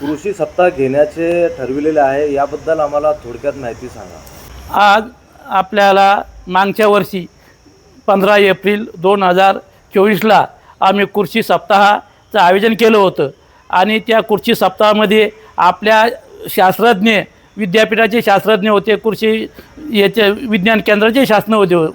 कृषी सप्ताह घेण्याचे ठरविलेले आहे याबद्दल आम्हाला थोडक्यात माहिती सांगा. आज आपल्याला मागच्या वर्षी पंधरा एप्रिल दोन हजार चोवीसला आम्ही कृषी सप्ताहाचं आयोजन केलं होतं आणि त्या कृषी सप्ताहामध्ये आपल्या शास्त्रज्ञ विद्यापीठाचे शास्त्रज्ञ होते कृषी याचे विज्ञान केंद्राचे शास्त्र होते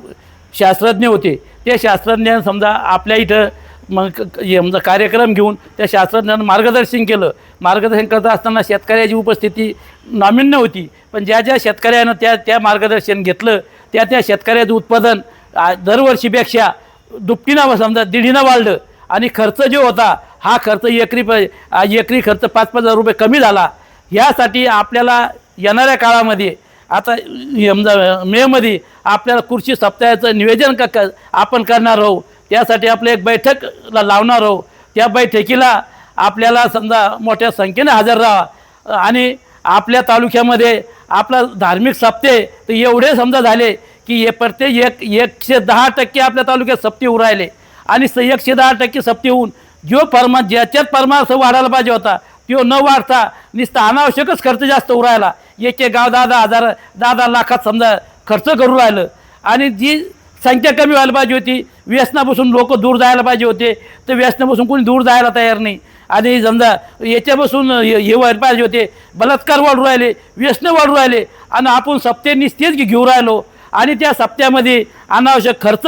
शास्त्रज्ञ होते. ते शास्त्रज्ञ समजा आपल्या इथं मग समजा म्हणजे कार्यक्रम घेऊन त्या शास्त्रज्ञांना मार्गदर्शन केलं. मार्गदर्शन करत असताना शेतकऱ्याची उपस्थिती नामिन्य होती. पण ज्या ज्या शेतकऱ्यानं त्या त्या मार्गदर्शन घेतलं त्या त्या शेतकऱ्याचं उत्पादन दरवर्षीपेक्षा दुपटीनं व समजा दीडीनं वाढलं आणि खर्च जो होता हा खर्च एकरी प एकरी खर्च पाच पाच हजार रुपये कमी झाला. ह्यासाठी आपल्याला येणाऱ्या काळामध्ये आता समजा मेमध्ये आपल्याला कृषी सप्ताहाचं नियोजन क आपण करणार आहोत. त्यासाठी आपलं एक बैठक लावणार आहोत. त्या बैठकीला आपल्याला समजा मोठ्या संख्येने हजर राहा आणि आपल्या तालुक्यामध्ये आपला धार्मिक सप्ते तर एवढे समजा झाले की हे प्रत्येक एक एकशे दहा टक्के आपल्या तालुक्यात सप्ते होऊ राहिले. आणि स एकशे दहा टक्के सप्ते होऊन जो परमा ज्याच्यात परमार्थ वाढायला पाहिजे होता तो न वाढता नुसता अनावश्यकच खर्च जास्त होऊ राहिला. एक एक गाव दहा दहा हजार दहा दहा लाखात समजा खर्च करू राहिलं. आणि जी संख्या कमी व्हायला पाहिजे होती व्यसनापासून लोक दूर जायला पाहिजे होते तर व्यसनापासून कोणी दूर जायला तयार नाही. आणि समजा याच्यापासून हे हे व्हायला पाहिजे होते बलात्कार वाढू राहिले व्यसनं वाढू राहिले आणि आपण सप्ते तेच घेऊ राहिलो. आणि त्या सप्त्यामध्ये अनावश्यक खर्च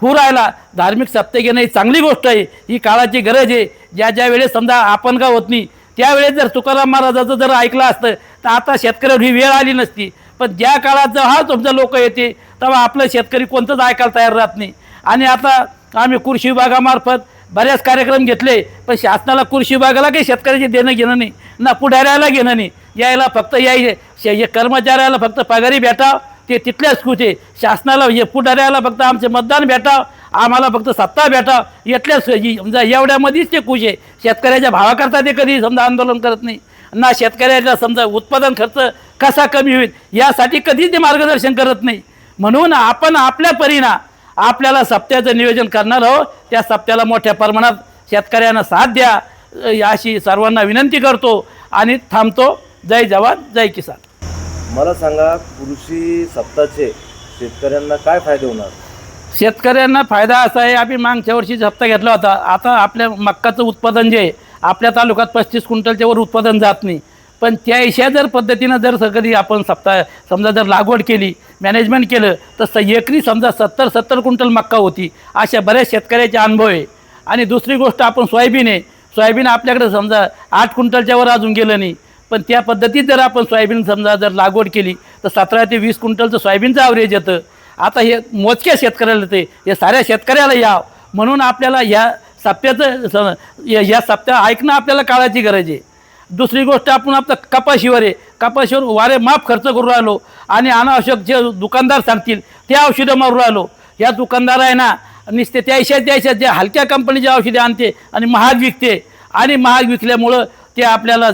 होऊ राहिला. धार्मिक सप्ते घेणं ही चांगली गोष्ट आहे. ही काळाची गरज आहे. ज्या ज्या वेळेस समजा आपण का होत नाही त्यावेळेस जर तुकाराम महाराजाचं जर ऐकलं असतं तर आता शेतकऱ्यावर ही वेळ आली नसती. पण ज्या काळात जर हा तुमचा लोक येते तेव्हा आपलं शेतकरी कोणतंच ऐकायला तयार राहत नाही. आणि आता आम्ही कृषी विभागामार्फत बऱ्याच कार्यक्रम घेतले पण शासनाला कृषी विभागाला काही शेतकऱ्याचे देणं घेणं नाही. ना पुढाऱ्याला घेणं नाही. यायला फक्त याय शे- कर्मचाऱ्याला फक्त पगारी भेटाव ते तिथल्याच खुश आहे. शासनाला हे पुढाऱ्याला फक्त आमचे मतदान भेटाव आम्हाला फक्त सत्ता भेटाव. इथल्याच समजा एवढ्यामध्येच ते खुश आहे. शेतकऱ्याच्या भावाकरता ते कधी समजा आंदोलन करत नाही. ना शेतकऱ्याचा समजा उत्पादन खर्च कसा कमी होईल यासाठी कधीच ते मार्गदर्शन करत नाही. म्हणून आपण आपल्या परीना आपल्याला सप्त्याचं नियोजन करणार आहोत. त्या सप्त्याला मोठ्या प्रमाणात शेतकऱ्यांना साथ द्या. अशी सर्वांना विनंती करतो आणि थांबतो. जय जवान जय किसान. मला सांगा कृषी सप्ताहाचे शेतकऱ्यांना काय फायदे होणार? शेतकऱ्यांना फायदा असा आहे आम्ही मागच्या वर्षी हप्ता घेतला होता आता आपल्या मक्काचं उत्पादन जे आहे आपल्या तालुक्यात पस्तीस क्विंटलच्या वर उत्पादन जात नाही. पण त्या अशा जर पद्धतीनं जर स- कधी आपण सप्ताह समजा जर लागवड केली मॅनेजमेंट केलं तर स एकरी समजा सत्तर सत्तर क्विंटल मक्का होती. अशा बऱ्याच शेतकऱ्याचे अनुभव आहे. आणि दुसरी गोष्ट आपण सोयाबीन आहे. सोयाबीन आपल्याकडे समजा आठ क्विंटलच्यावर अजून गेलं नाही. पण त्या पद्धतीत जर आपण सोयाबीन समजा जर लागवड केली तर सतरा ते वीस क्विंटलचं सोयाबीनचं ॲव्हरेज येतं. आता हे मोजक्या शेतकऱ्याला ते हे साऱ्या शेतकऱ्याला याव. म्हणून आपल्याला ह्या सप्त्याचं स- या या सप्त्या ऐकणं आपल्याला काळाची गरज आहे. दुसरी गोष्ट आपण आपलं कपाशीवर आहे. कपाशीवर वारे माफ खर्च करू राहिलो आणि अनावश्यक जे दुकानदार सांगतील ते औषधं मारू राहिलो. या दुकानदार आहे ना नुसते त्याशा त्याशा जे हलक्या कंपनीचे औषधे आणते आणि महाग विकते. आणि महाग विकल्यामुळं ते आपल्याला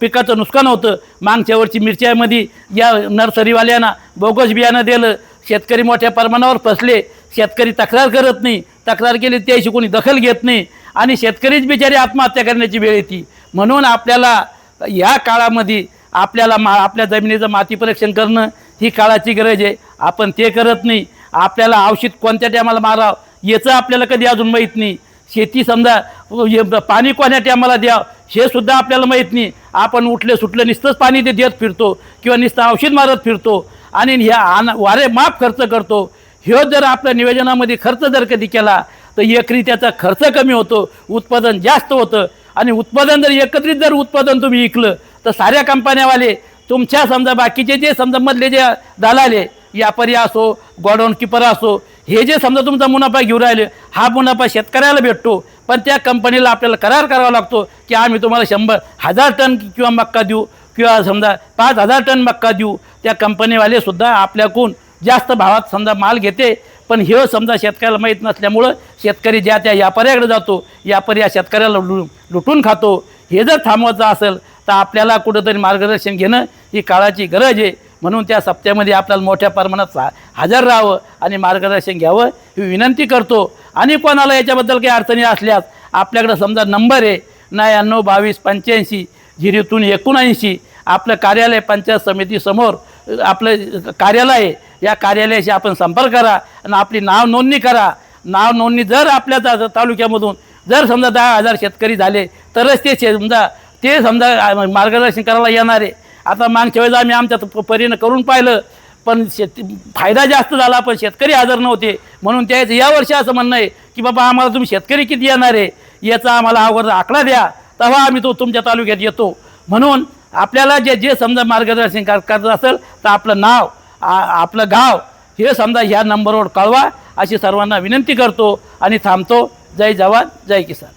पिकाचं नुकसान होतं. मागच्या वरची मिरच्यामध्ये या नर्सरीवाल्यांना बोगस बियाणं दिलं. शेतकरी मोठ्या प्रमाणावर फसले. शेतकरी तक्रार करत नाही. तक्रार केली त्याशी कोणी दखल घेत नाही. आणि शेतकरीच बिचारी आत्महत्या करण्याची वेळ येते. म्हणून आपल्याला या काळामध्ये आपल्याला मा आपल्या जमिनीचं माती परीक्षण करणं ही काळाची गरज आहे. आपण ते करत नाही. आपल्याला औषध कोणत्या टायमाला मारावं याचं आपल्याला कधी अजून माहीत नाही. शेती समजा हे पाणी कोण्या टायमाला द्यावं हे सुद्धा आपल्याला माहीत नाही. आपण उठले सुटले नुसतंच पाणी ते देत फिरतो किंवा नुसतं औषध मारत फिरतो आणि ह्या आन वारे माफ खर्च करतो. ह्यो जर आपल्या नियोजनामध्ये खर्च जर कधी केला तर एकरी त्याचा खर्च कमी होतो उत्पादन जास्त होतं. आणि उत्पादन जर एकत्रित जर उत्पादन तुम्ही विकलं तर साऱ्या कंपन्यावाले तुमच्या समजा बाकीचे जे समजा मधले जे दलाले व्यापारी असो गोडाऊन किपर असो हे जे समजा तुमचा मुनाफा घेऊन राहिले हा मुनाफा शेतकऱ्याला भेटतो. पण त्या कंपनीला आपल्याला करार करावा लागतो की आम्ही तुम्हाला शंभर हजार टन किंवा मक्का देऊ किंवा समजा पाच हजार टन मक्का देऊ. त्या कंपनीवाले सुद्धा आपल्याकडून जास्त भावात समजा माल घेते. पण हे समजा शेतकऱ्याला माहीत नसल्यामुळं शेतकरी ज्या त्या व्यापाऱ्याकडे जातो व्यापारी या शेतकऱ्याला लु लुटून खातो. हे जर थांबवायचं असेल तर आपल्याला कुठंतरी मार्गदर्शन घेणं ही काळाची गरज आहे. म्हणून त्या सप्त्यामध्ये आपल्याला मोठ्या प्रमाणात सा- हजर राहावं आणि मार्गदर्शन घ्यावं ही विनंती करतो. आणि कोणाला याच्याबद्दल काही अडचणी असल्यास आपल्याकडं समजा नंबर आहे नव्याण्णव बावीस पंच्याऐंशी झिरीतून एकोणऐंशी. आपलं कार्यालय पंचायत समितीसमोर आपलं कार्यालय आहे. या कार्यालयाशी आपण संपर्क करा आणि आपली नाव नोंदणी करा. नाव नोंदणी जर आपल्या ता तालुक्यामधून जर समजा दहा हजार शेतकरी झाले तरच ते समजा ते समजा मार्गदर्शन करायला येणार आहे. आता मागच्या वेळेस आम्ही आमच्या परीनं करून पाहिलं पण शेती फायदा जास्त झाला पण शेतकरी हजर नव्हते. म्हणून त्याचं यावर्षी असं म्हणणं आहे की बाबा आम्हाला तुम्ही शेतकरी किती येणार आहे? याचा आम्हाला अगोदर आकडा द्या. तेव्हा आम्ही तो तुमच्या तालुक्यात येतो. म्हणून आपल्याला जे जे समजा मार्गदर्शन कर करत असेल तर आपलं नाव आपलं गाव हे समजा ह्या नंबरवर कळवा अशी सर्वांना विनंती करतो आणि थांबतो. जय जवान जय किसान.